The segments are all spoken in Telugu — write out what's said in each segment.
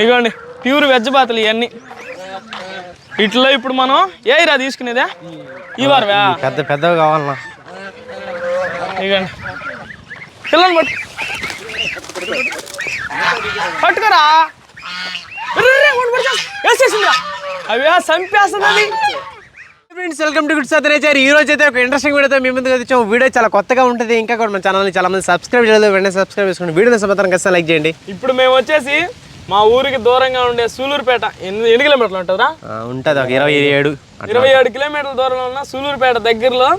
ఇదిగోండి ప్యూర్ వెజ్ బాతులు ఇవన్నీ ఇట్లో ఇప్పుడు మనం ఏ ఇరా తీసుకునేదా? ఈ వారవా? పెద్ద పెద్దవి కావాలన్నా. ఇదిగోండి పిల్లలు పట్టు పట్టుకరా. వేసేసిందిరా. అవి చంపేస్తుంది అది ఫ్రెండ్స్ వెల్కమ్ టు గుడ్ ఈ రోజు అయితే ఒక ఇంట్రెస్టింగ్ వీడియోతో మీ ముందుకు వచ్చాము. వీడియో చాలా కొత్తగా ఉంటుంది. ఇంకా కూడా మన ఛానల్ని చాలా మంది సబ్స్క్రైబ్ చేయలేదు. వెంటనే సబ్స్క్రైబ్ చేసుకోండి. వీడియో సమాధానం కష్టం లైక్ చేయండి. ఇప్పుడు మేము వచ్చేసి మా ఊరికి దూరంగా ఉండే సూలూరుపేట ఎన్ని కిలోమీటర్లు ఉంటుందా ఉంటుంది ఒక ఇరవై ఏడు. ఇరవై ఏడు కిలోమీటర్ల దూరంలో ఉన్న సూలూరుపేట దగ్గరలో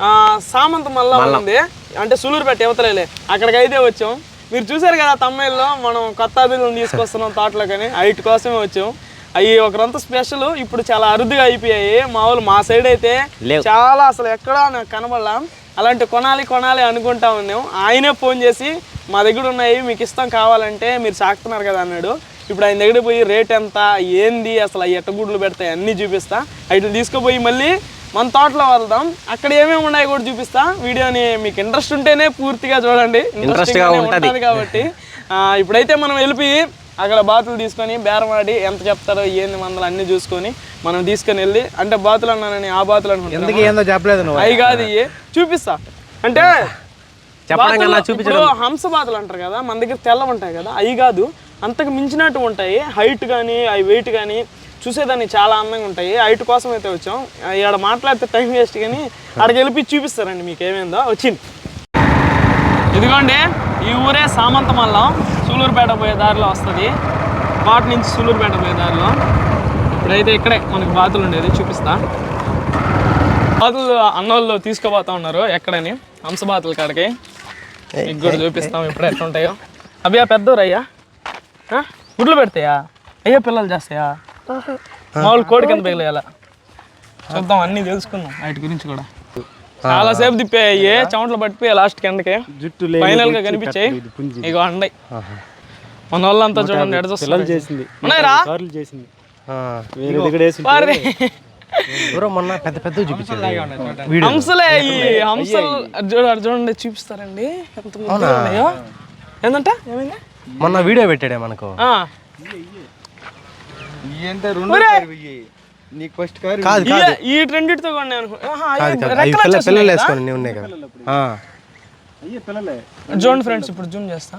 ఆ, సామంత మల్లా ఉంది. అంటే సూలూరుపేట యువతలేలే అక్కడికి అయితే వచ్చాం. మీరు చూసారు కదా తమ్మాయిల్లో మనం కొత్త అభివృద్ధిని తీసుకొస్తున్నాం తోటలో కానీ హైట్ కోసమే వచ్చాం. అవి ఒకరంతా స్పెషల్ ఇప్పుడు చాలా అరుదుగా అయిపోయాయి. మామూలు మా సైడ్ అయితే. చాలా అసలు ఎక్కడా నాకు కనబడలా. అలాంటి కొనాలి కొనాలి అనుకుంటా ఉన్నాం. ఆయనే ఫోన్ చేసి మా దగ్గర ఉన్నాయి మీకు ఇష్టం కావాలంటే మీరు సాకుతున్నారు కదా అన్నాడు. ఇప్పుడు ఆయన దగ్గర పోయి రేట్ ఎంత ఏంది అసలు అవి ఎట్టగుడ్లు పెడతాయి అన్నీ చూపిస్తా. అటు తీసుకుపోయి మళ్ళీ మన తోటలో వెళ్దాం అక్కడ ఏమేమి ఉన్నాయి కూడా చూపిస్తా. వీడియోని మీకు ఇంట్రెస్ట్ ఉంటేనే పూర్తిగా చూడండి. Interest గా గానే ఉంటది. కాబట్టి. ఆ, ఇప్పుడైతే మనం వెళ్ళిపోయి అక్కడ బాతులు తీసుకొని బేరం ఆడి ఎంత చెప్తారో ఏంది మందలు అన్ని చూసుకొని మనం తీసుకొని వెళ్ళి అంటే బాతులు అన్నానని ఆ బాతులు అనుకుంటున్నాను అవి కాదు చూపిస్తా. అంటే చెప్పడం కన్నా బాతులు- చూపించడం. ఇప్పుడు హంస బాతులు అంటారు కదా మన దగ్గర తెల్ల ఉంటాయి కదా అవి కాదు. అంతకు మించినట్టు ఉంటాయి. హైట్ కానీ అవి వెయిట్ కానీ చూసేదానికి చాలా అందంగా ఉంటాయి. హైట్ కోసం అయితే వచ్చాం. ఇక్కడ మాట్లాడితే టైం వేస్ట్ కానీ అక్కడికి వెళ్ళి చూపిస్తారండి మీకు ఏమైందో. వచ్చింది. ఇదిగోండి ఈ ఊరే సామంతమల్లం. సూలూరుపేట పోయే దారిలో వస్తుంది. వాటి నుంచి సూలూరుపేట పోయే దారిలో. ఇప్పుడైతే ఇక్కడే మనకి బాతులు ఉండేది చూపిస్తా. బాతులు అన్నోళ్ళు తీసుకుపోతా ఉన్నారు ఎక్కడని హంసబాతుల కాడికి. మీకు కూడా చూపిస్తాం ఇప్పుడు ఎట్లా ఉంటాయో. అవి ఆ పెద్దోరు అయ్యా? గుడ్లు పెడతాయా? అయ్యా పిల్లలు చేస్తాయా? మామూలు కోడి కింద పగిలేయాల? చూద్దాం అన్నీ తెలుసుకుందాం. వాటి గురించి కూడా. చాలా సేపు తిప్పాయి చెమటలు పట్టిపోయాయి లాస్ట్ కిందకి. జుట్టు ఫైనల్గా కనిపించాయి. ఇగో అండాయి. మన వాళ్ళంతా చూడండి ఎడ చూస్తున్నారు చేసింది. ఉన్నాయిరా? కార్లు చేసింది. ఎవరో మొన్న పెద్ద పెద్ద చూపించారు. హంసలే ఈ హంసలు చూడండి చూడండి చూపిస్తారండి. ఎంత ముద్దుగా ఉన్నాయో. ఏంటంట ఏమైంది? మొన్న వీడియో పెట్టాడే మనకు. ఆ, నీకు ఫస్ట్ కారు కాదు ఈ- కాదు. రెండిటితో పిల్లలు ఉన్నాయి కదా. ఆ. అయ్యే పిల్లలే. చూడండి ఫ్రెండ్స్ ఇప్పుడు జూమ్ చేస్తా.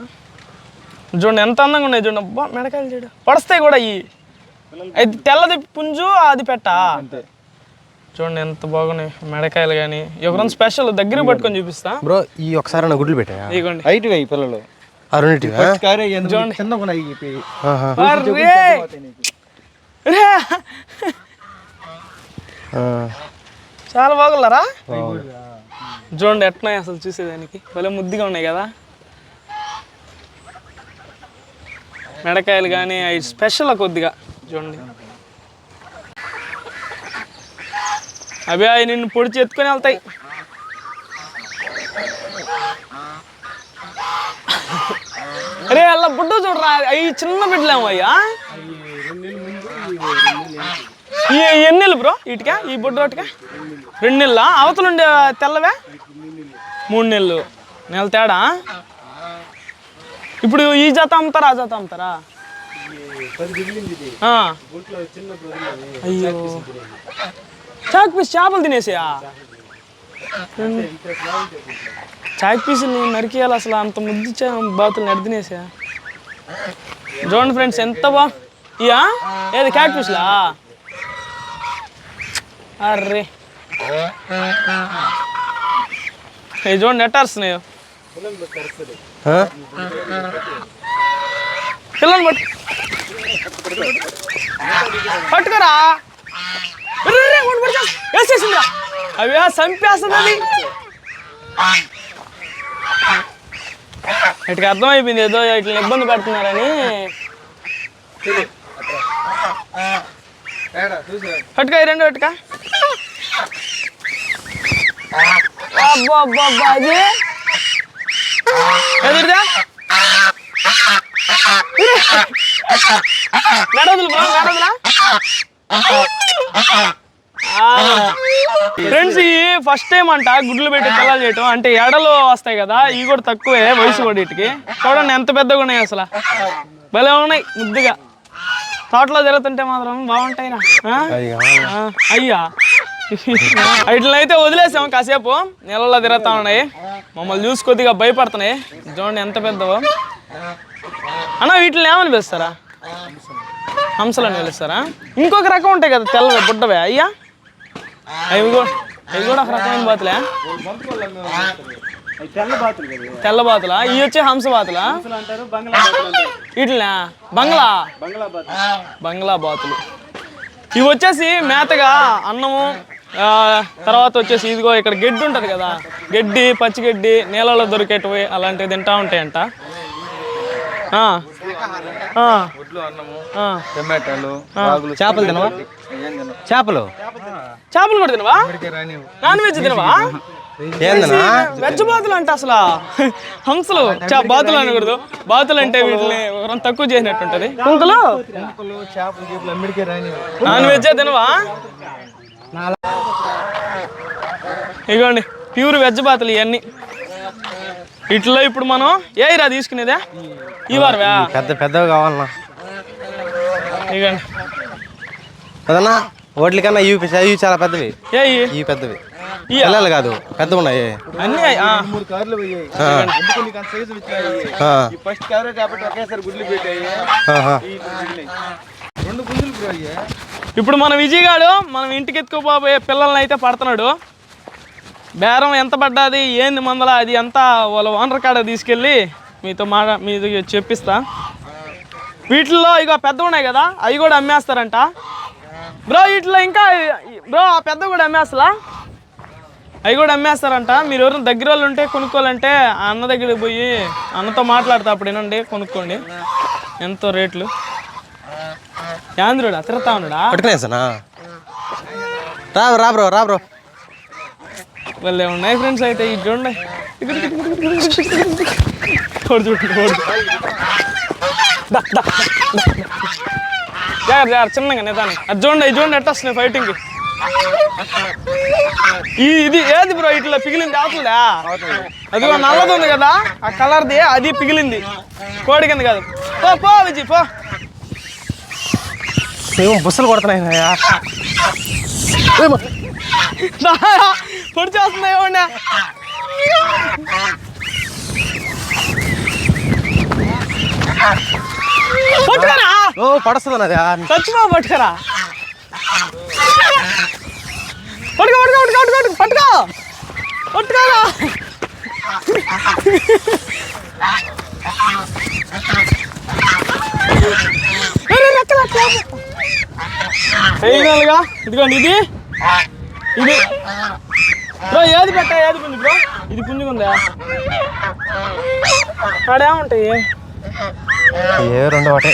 చూడండి ఎంత అందంగా ఉన్నాయి చూడండి. అబ్బా మెడకాయలు చూడు. పడస్తాయి కూడా ఈ తెల్లది పుంజు అది పెట్ట. చూడండి ఎంత బాగున్నాయి మెడకాయలు కానీ ఎవరైనా స్పెషల్ దగ్గర పట్టుకొని చూపిస్తా. బ్రో ఈ ఒకసారి నా గుడ్లు ఇదిగోండి. హైట్ ఈ పిల్లలు. చాలా బాగున్నారా? చూడండి ఎట్లా అసలు చూసేదానికి. భలే ముద్దుగా ఉన్నాయి కదా. మెడకాయలు కానీ అవి స్పెషల్ కొద్దిగా. చూడండి. అవి అవి నిన్ను పొడిచి ఎత్తుకొని వెళ్తాయి. అరే అలా బుడ్డ చూడరా? అవి చిన్న బిడ్డలేము అయ్యా? ఈ ఎన్ని నెలలు బ్రో వీటికా ఈ బుడ్డ వాటికా రెండు నెలల? అవతలుండే తెల్లవే? మూడు నెలలు. నెల తేడా? ఇప్పుడు ఈ జత అమ్ముతారా ఆ జత అమ్ముతారా? అయ్యో. చాక్ పీస్ చేపలు తినేసాయా? చాక్ పీసులు నరికేయాలి అసలు అంత ముద్దు చే- బాతులు నడి తినేసా చూడండి ఫ్రెండ్స్ ఎంత బా ఇయా ఏది క్యాట్ పీస్లా అర్రే. ఏ చూడండి ఆ? పిల్లలు పట్టు పట్టుకోరా. అవే వేసేసిందిరా. అవి చంపేస్తుంది అది ఇటుకి అర్థమైపోయింది ఏదో ఇట్లా ఇబ్బంది పెడుతున్నారని. పట్టుక ఈ రెండు పట్టుక. అబ్బా అబ్బా అబ్బా అది. ఎదురుదా? బ్రో ఫ్రెండ్స్ ఈ ఫస్ట్ టైం అంట గుడ్లు పెట్టి పిల్లలు చేయటం. అంటే ఎడలు వస్తాయి కదా ఇవి కూడా తక్కువే వయసు కూడా వీటికి. చూడండి ఎంత పెద్దగా ఉన్నాయి అసలు. భలే ఉన్నాయి ముద్దుగా. తోటలో తిరుగుతుంటే మాత్రం బాగుంటాయినా అయ్యా. వీటిని అయితే వదిలేసాం కాసేపు. నీళ్ళలో తిరుగుతా ఉన్నాయి. మమ్మల్ని చూసి కొద్దిగా భయపడుతున్నాయి. చూడండి ఎంత పెద్దవో. అన్న వీటిని ఏమని పిలుస్తారా? హంసలని పిలుస్తారా? ఇంకొక రకం ఉంటాయి కదా తెల్లవి బుడ్డవే. అయ్యా. అవి కూడా అవి కూడా ఒక రకమైన బాతులే? తెల్ల బాతులా? ఇవి వచ్చి హంస బాతులా? బంగ్లా వీటినా బంగ్లా? బంగ్లా బాతులు. ఇవి వచ్చేసి మేతగా అన్నము తర్వాత వచ్చేసి ఇదిగో ఇక్కడ గడ్డి ఉంటుంది కదా గడ్డి పచ్చిగడ్డి నీళ్ళలో దొరికేటివి అలాంటివి తింటా ఉంటాయంట. టమాటాలు చేపలు తినవా? చేపలు? చేపలు కూడా తినవా? నాన్ వెజ్ తినవా? ఏందన్నా వెజ్ బాతులు అంటే అసలు హంసలు చా- బాతులు అనకూడదు. బాతులు అంటే వీటిని తక్కువ చేసినట్టు ఉంటుంది కుంకులు? నాన్ వెజ్ తినవా? ఇగోండి ప్యూర్ వెజ్ బాతులు ఇవన్నీ వీటిలో ఇప్పుడు మనం ఏ ఇరా తీసుకునేదే? ఈ పెద్ద పెద్దవి కావాలన్నా. ఇగోండి. కదన్నా ఓట్ల కన్నా ఇవి ఇవి చాలా పెద్దవి. ఏ? ఇవి? పెద్దవి. ఇయ్యా? పిల్లలు కాదు పెద్దవి ఉన్నాయి అన్నీ ఆ. మూడు కార్లు పోయాయి. ఆ. అందుకు నీకు అంత సైజు వచ్చాయి ఆ, ఈ ఫస్ట్ కారు కాబట్టి ఒకేసారి గుడ్లు పెట్టాయి. ఆహా. ఈ గుడ్లు రెండు గుంజులు బ్రో అయ్యా ఇప్పుడు మన విజయగాడు మనం ఇంటికి ఎత్తుకుపోయే పిల్లల్ని అయితే పడుతున్నాడు. బేరం ఎంత పడ్డది? ఏంది మందల? అది అంతా వాళ్ళ ఓనర్ కాడ తీసుకెళ్ళి మీతో మా మీతో చెప్పిస్తా. వీటిల్లో ఇగో పెద్ద ఉన్నాయి కదా అవి కూడా అమ్మేస్తారంట. బ్రో వీటిలో ఇంకా బ్రో ఆ పెద్ద కూడా అమ్మేస్తలా? అవి కూడా అమ్మేస్తారంట. మీరు ఎవరైనా దగ్గర వాళ్ళు ఉంటే కొనుక్కోవాలంటే ఆ అన్న దగ్గరికి పోయి అన్నతో మాట్లాడతా అప్పుడు వినండి కొనుక్కోండి. ఎంతో రేట్లు. యాంద్రుడా తిరుగుతా ఉన్నాడా? పట్టుకునేసానా రా రా బ్రో రా బ్రో. వాళ్ళే ఉన్నాయి ఫ్రెండ్స్ అయితే ఇది చూడండి జాగ్రత్త జాగ్రత్త చిన్నగా నిదానం. అది చూడండి ఇది చూడండి ఎట్ట వస్తున్నాయి ఫైటింగ్ ఈ ఇది ఏది బ్రో ఇట్లా పిగిలింది అవుతుందా అదిగో నల్లది ఉంది కదా ఆ కలర్ది అది పిగిలింది. కోడి కింద కాదు. పో పో విజయ్ పో. ఏమో బుస్సలు కొడుతున్నాయి పొడి చేస్తున్నాయి ఏమన్నా పట్టుకరా. ఓ పడస్తుంది అది చచ్చిపో పట్టుకరా. పట్టుకో పట్టుకో పట్టుకో పట్టుకో పట్టుకో పట్టుకోరా. ఇదిగోండి ఇది. ఇది. బ్రో ఏది పెట్టా ఏది పుంజు బ్రో ఇది పుంజుకుందా? ఆడేముంటాయి? ఏ రెండు ఒకటే.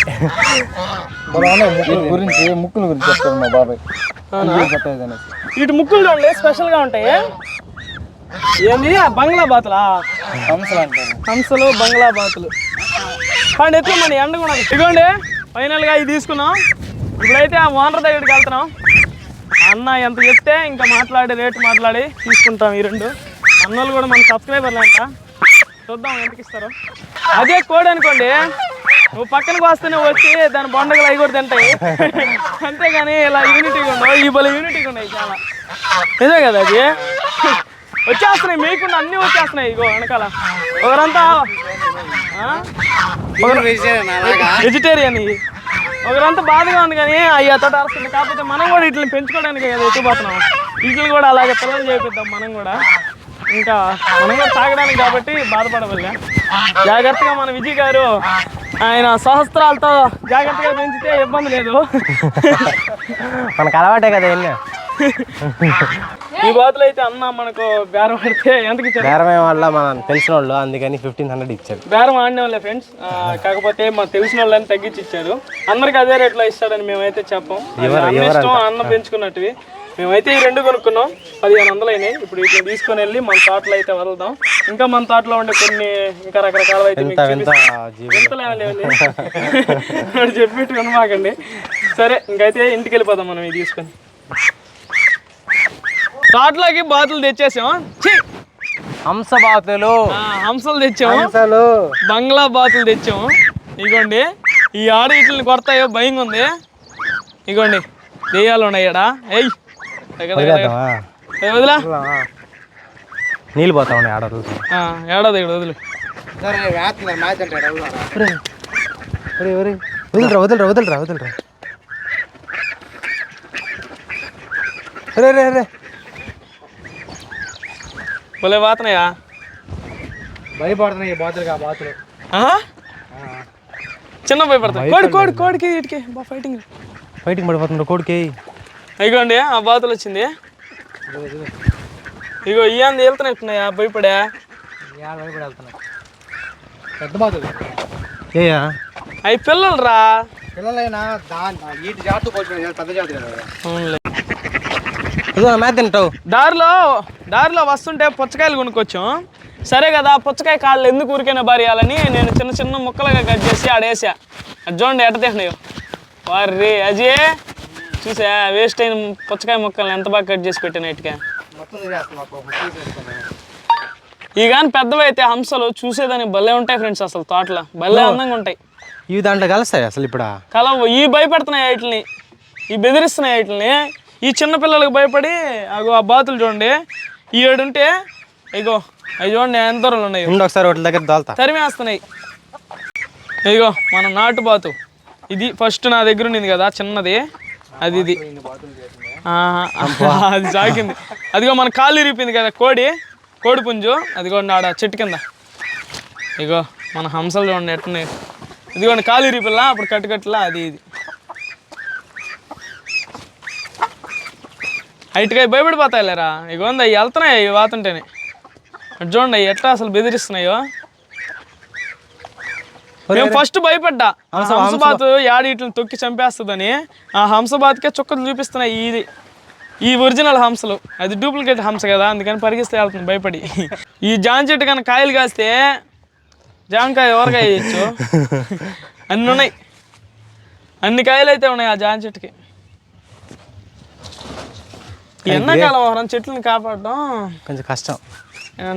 గురించి ముక్కుల గురించి చెప్తాను మా బాబాయ్. వీటి ముక్కులు చూడండి స్పెషల్గా ఉంటాయి. ఏంది? ఆ బంగ్లా బాతులా? హంసలు అంటారు. హంసలు బంగ్లా బాతులు. కానీ ఎక్కువ మన ఎండ కూడా ఇదిగోండి ఫైనల్గా ఇది తీసుకున్నాం. ఇప్పుడైతే ఆ ఓనర్ దగ్గరికి వెళ్తున్నాం. అన్న ఎంత చెప్తే ఇంకా మాట్లాడి రేటు మాట్లాడి తీసుకుంటాం ఈ రెండు. అన్నోళ్ళు కూడా మన సబ్స్క్రైబర్లు అంట చూద్దాం ఎంతకి ఇస్తారు అదే కోడి అనుకోండి. నువ్వు పక్కన వస్తేనే వచ్చి దాని బొండగలు అవి కూడా తింటాయి. అంతేగాని ఇలా యూనిటీగా ఉండవు. ఈ బల యూనిటీగా ఉన్నాయి చాలా. నిజమే కదా అది? వచ్చేస్తున్నాయి మీకుండా అన్నీ వచ్చేస్తున్నాయి ఇగో వెనకాల. ఒకరంతా వెజిటేరియన్ ఇది ఒకరంతా బాధగా ఉంది కానీ అవి అతడు అరుస్తుంది. కాకపోతే మనం కూడా వీటిని పెంచుకోవడానికి కదా ఎత్తుపోతున్నాం వీటిని కూడా అలాగే పిల్లలు చేపిద్దాం మనం కూడా. ఇంకా మనం కూడా తాగడానికి కాబట్టి బాధపడవల్ల జాగ్రత్తగా మన విజయ్ గారు ఆయన సహస్రాలతో జాగ్రత్తగా పెంచితే ఇబ్బంది లేదు. మనకు అలవాటే కదా ఎన్ని ఈ బాతులు అయితే అన్న మనకు బేరం పడితే ఎంతకి ఇచ్చారు? బేరమే వల్ల మనం తెలిసిన వాళ్ళు అందుకని ఫిఫ్టీన్ హండ్రెడ్ ఇచ్చారు. బేరం ఆడిన వాళ్ళే ఫ్రెండ్స్ కాకపోతే మాకు తెలిసిన వాళ్ళని తగ్గించి ఇచ్చారు. అందరికి అదే రేట్లో ఇస్తాడని మేమైతే చెప్పం. అన్న పెంచుకున్నట్టువి. మేమైతే ఈ రెండు కొనుక్కున్నాం. పదిహేను వందలు అయినాయి ఇప్పుడు వీటిని తీసుకొని వెళ్ళి మన తోటలో అయితే వదులుదాం. ఇంకా మన తోటలో ఉండే కొన్ని ఇంకా రకరకాల అయితే మీకు వింత వింత చూపిస్తాం. జీవి ఎంతలే లేవండి వాడు చెప్పిట్టు వినమాకండి సరే ఇంకైతే ఇంటికి వెళ్ళిపోదాం మనం ఇది తీసుకొని. తోటలోకి బాతులు తెచ్చేసాం! హంస బాతులు. హంసలు తెచ్చాము. హంసలు. బంగ్లా బాతులు తెచ్చాము. ఇదిగోండి ఈ ఆడ ఇట్లని కొడతాయో భయంగా ఉంది ఇగోండి. దెయ్యాలు ఉన్నాయి ఏయ్. వదిలేద్దామా? ఏ వదిలా? నీళ్ళు పోతా ఉన్నాయి ఆడ ఏడాది ఇక్కడ వదిలి. వదిలిరా? వదిలిరా వదిలిరా వదిలిరా రే రే రే భలే వాతనయ్యా భయపడుతున్నాయి బాతులు. ఆ? బాతులు? చిన్న భయపడతాయి కోడి కోడి కోడికి ఇటుకి. బా ఫైటింగ్ బయటికి పడిపోతుండ్రు కోడికి. ఇగోండి ఆ బాతులు వచ్చింది. ఇగో ఇయ్యాంది వెళ్తున్నట్టున్నాయా భయపడా. భయపడి వెళ్తున్నాయి పెద్ద బాతులు ఏయా? అవి పిల్లలు రా పిల్లలైనా దాని ఈటి జాతు పోల్చుకునే పెద్ద జాతి కదా. అవునులే. ఇదిగో మ్యాచ్ తింటావు. దారిలో దారిలో వస్తుంటే పుచ్చకాయలు కొనుక్కొచ్చాం. సరే కదా పుచ్చకాయ కాళ్ళు ఎందుకు ఊరికైనా బారేయాలని నేను చిన్న చిన్న ముక్కలుగా కట్ చేసి ఆడేసా. అది చూడండి ఎట్ట తిన్నాయో వారి అజయ్! చూసా వేస్ట్ అయిన పుచ్చకాయ ముక్కల్ని ఎంత బాగా కట్ చేసి పెట్టాను తీసేసుకున్నాం ఈ కానీ పెద్దవి అయితే హంసలు చూసేదానికి భలే ఉంటాయి ఫ్రెండ్స్ అసలు తోటలో. భలే అందంగా ఉంటాయి. ఇవి దాంట్లో కలుస్తాయి అసలు ఇప్పుడు? కలవ. ఈ భయపడుతున్నాయి వాటిని. ఈ బెదిరిస్తున్నాయి వాటిని. ఈ చిన్న పిల్లలకు భయపడి అగో ఆ బాతులు చూడండి. ఈ ఏడుంటే ఇగో అవి చూడండి ఎంత దూరంలో ఉన్నాయి. ఒకసారి వాటి దగ్గర దాల్తా. తరిమేస్తున్నాయి. ఇగో మన నాటు బాతు. ఇది ఫస్ట్ నా దగ్గర ఉన్నింది కదా చిన్నది. అది ఇది. ఆహా, అది సాకింది అదిగో మన కాలు ఇరిపింది కదా కోడి. కోడి పుంజు. అదిగోండి ఆడ చెట్టు కింద. ఇగో మన హంసలు చూడండి ఎట్టున్నాయి ఇదిగోండి కాలు ఇరిపిల్ల అప్పుడు కట్టుకట్టులా అది ఇది. హైట్గా భయపడిపోతాయి లేరా ఇగోంది అవి వెళ్తున్నాయి అవి వాతుంటేనే. చూడండి అవి ఎట్లా అసలు బెదిరిస్తున్నాయో. మేము ఫస్ట్ భయపడ్డా. హంసబాత్ యాడి ఇట్లని తొక్కి చంపేస్తుందని ఆ హంసబాత్కే చుక్కలు చూపిస్తున్నాయి ఇది. ఈ ఒరిజినల్ హంసలు. అది డూప్లికేట్ హంస కదా అందుకని పరిగిస్తే వెళ్తుంది భయపడి. ఈ జాన్ చెట్టు కన్నా కాయలు కాస్తే జామకాయ ఎవరికాయ వేయచ్చు. అన్ని ఉన్నాయి. అన్ని కాయలు అయితే ఉన్నాయి ఆ జాన్ చెట్టుకి. ఎండాకాలం వరం చెట్లను కాపాడడం కొంచెం కష్టం.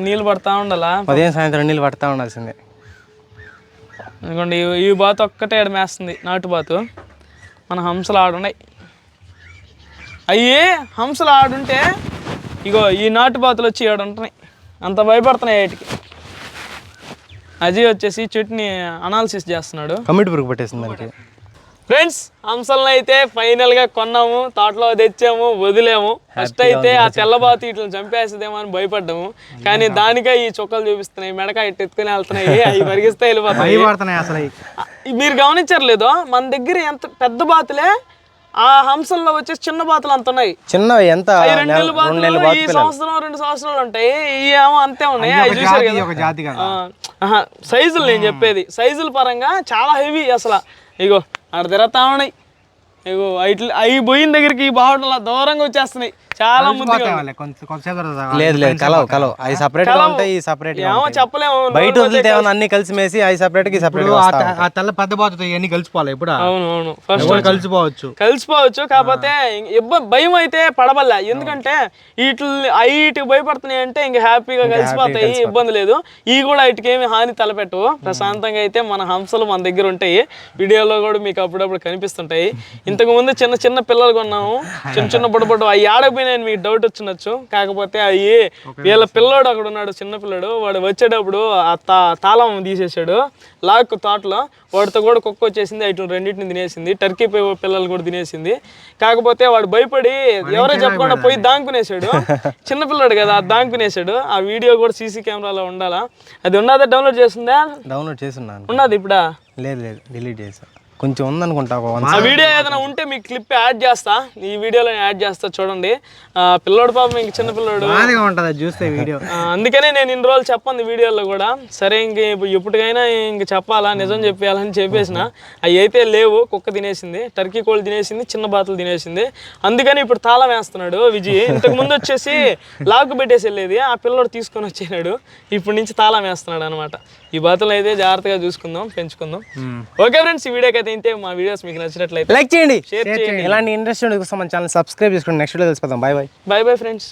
నీళ్ళు పడతా ఉండాలా? ఉదయం సాయంత్రం నీళ్ళు పడతా ఉండాల్సిందే. అనుకోండి ఈ- బాతు ఒక్కటే ఏడమేస్తుంది నాటు బాతు. మన హంసలు ఆడున్నాయి అయ్యి హంసలు ఆడుంటే ఇగో ఈ నాటు బాతులు వచ్చి ఏడుంటున్నాయి అంత భయపడుతున్నాయి వాటికి. అజయ్ వచ్చేసి చెట్టుని అనాలిసిస్ చేస్తున్నాడు. కమిటీ పురుగు పట్టేసింది దానికి. ఫ్రెండ్స్ హంసలను అయితే ఫైనల్గా కొన్నాము తోటలో తెచ్చాము వదిలేము. ఫస్ట్ అయితే ఆ తెల్లబాతు ఇట్లా చంపేస్తుందేమో అని భయపడ్డాము. కానీ దానికే ఈ చుక్కలు చూపిస్తున్నాయి మెడక ఇట్టు ఎత్తుకుని వెళ్తున్నాయి అవి పరిగిస్తే వెళ్ళిపోతాయి. మీరు గమనించారు లేదో మన దగ్గర ఎంత పెద్ద బాతులే ఆ హంసల్లో వచ్చేసి చిన్న బాతులు అంత ఉన్నాయి. చిన్నవి ఎంత? రెండు బాతులు బాతు ఈ సంవత్సరం రెండు సంవత్సరాలు ఉంటాయి. ఈ ఏమో అంతే ఉన్నాయి అవి చూసారు కదా. సైజులు నేను చెప్పేది. సైజుల పరంగా చాలా హెవీ అసలు. ఇగో అక్కడ తిరుగుతా ఉన్నాయి. ఇగో ఇట్లా అవి పోయిన దగ్గరికి ఈ బావటంలా దూరంగా వచ్చేస్తున్నాయి. చాలా లేదు లేదు కలవు కలవు. అవి సపరేట్గా ఉంటాయి ఈ సపరేట్గా ఏమో. చెప్పలేము బయట వదిలితే అన్ని కలిసి మేసి అవి సపరేట్కి సపరేట్ ఆ తెల్ల పెద్ద బాతుతో ఇవన్నీ కలిసిపోవాలి ఇప్పుడు. అవును అవును ఫస్ట్ కలిసిపోవచ్చు. కలిసిపోవచ్చు కాకపోతే భయం అయితే పడబల్లా ఎందుకంటే వీటి వీటికి భయపడుతున్నాయి అంటే ఇంక హ్యాపీగా కలిసిపోతాయి ఇబ్బంది లేదు. ఇవి కూడా వీటికి ఏమి హాని తలపెట్టవు. ప్రశాంతంగా అయితే మన హంసలు మన దగ్గర ఉంటాయి. వీడియోలో కూడా మీకు అప్పుడప్పుడు కనిపిస్తుంటాయి. ఇంతకు ముందు చిన్న చిన్న పిల్లలు కొన్నాము. చిన్న చిన్న బుడబుడ్డ అవి ఆడకపోయినాయని మీకు డౌట్ వచ్చినచ్చు. కాకపోతే అవి వీళ్ళ పిల్లోడు అక్కడ ఉన్నాడు చిన్న పిల్లడు. వాడు వచ్చేటప్పుడు ఆ తా తాళం తీసేసాడు లాక్ తోటలో వాడితో కూడా కుక్క వచ్చేసింది అటు రెండింటిని తినేసింది. టర్కీ పి- పిల్లలు కూడా తినేసింది. కాకపోతే వాడు భయపడి ఎవరో చెప్పకుండా పోయి దాంకునేసాడు చిన్న పిల్లడు కదా దాంకునేసాడు ఆ వీడియో కూడా సీసీ కెమెరాలో ఉండాలా? అది ఉన్నదా డౌన్లోడ్ చేస్తుందా డౌన్లోడ్ చేసున్నాను ఉన్నది ఇప్పుడా? లేదు లేదు. డిలీట్ చేసా కొంచెం ఉందనుకుంటా ఆ వీడియో ఏదైనా ఉంటే మీకు క్లిప్ యాడ్ చేస్తా. ఈ వీడియోలో యాడ్ చేస్తా చూడండి. ఆ పిల్లోడు పాపం ఇంక చిన్న పిల్లోడు. బాధగా ఉంటుంది అది చూస్తే వీడియో. ఆ, అందుకనే నేను ఇన్ని రోజులు చెప్పండి వీడియోలో కూడా. సరే ఇంక ఎప్పటికైనా ఇంక చెప్పాలా నిజం చెప్పేయాలని చెప్పేసిన. అవి అయితే లేవు కుక్క తినేసింది టర్కీ కోళ్ళు తినేసింది చిన్న బాతులు తినేసింది. అందుకని ఇప్పుడు తాళం వేస్తున్నాడు విజయ్. ఇంతకు ముందు వచ్చేసి లాక్ పెట్టేసి వెళ్ళేది ఆ పిల్లోడు తీసుకొని వచ్చేనాడు ఇప్పటి నుంచి తాళం వేస్తున్నాడు అనమాట ఈ బాతులు అయితే జాగ్రత్తగా చూసుకుందాం పెంచుకుందాం. ఓకే ఫ్రెండ్స్ ఈ వీడియోకి అయితే ఇంతే మా వీడియోస్ మీకు నచ్చినట్లయితే లైక్ చేయండి. షేర్ చేయండి. ఇలాంటి ఇంట్రెస్ట్ కోసం మన ఛానల్ సబ్స్క్రైబ్ చేసుకోండి next video తెలిసిపోతాం. Bye bye bye bye friends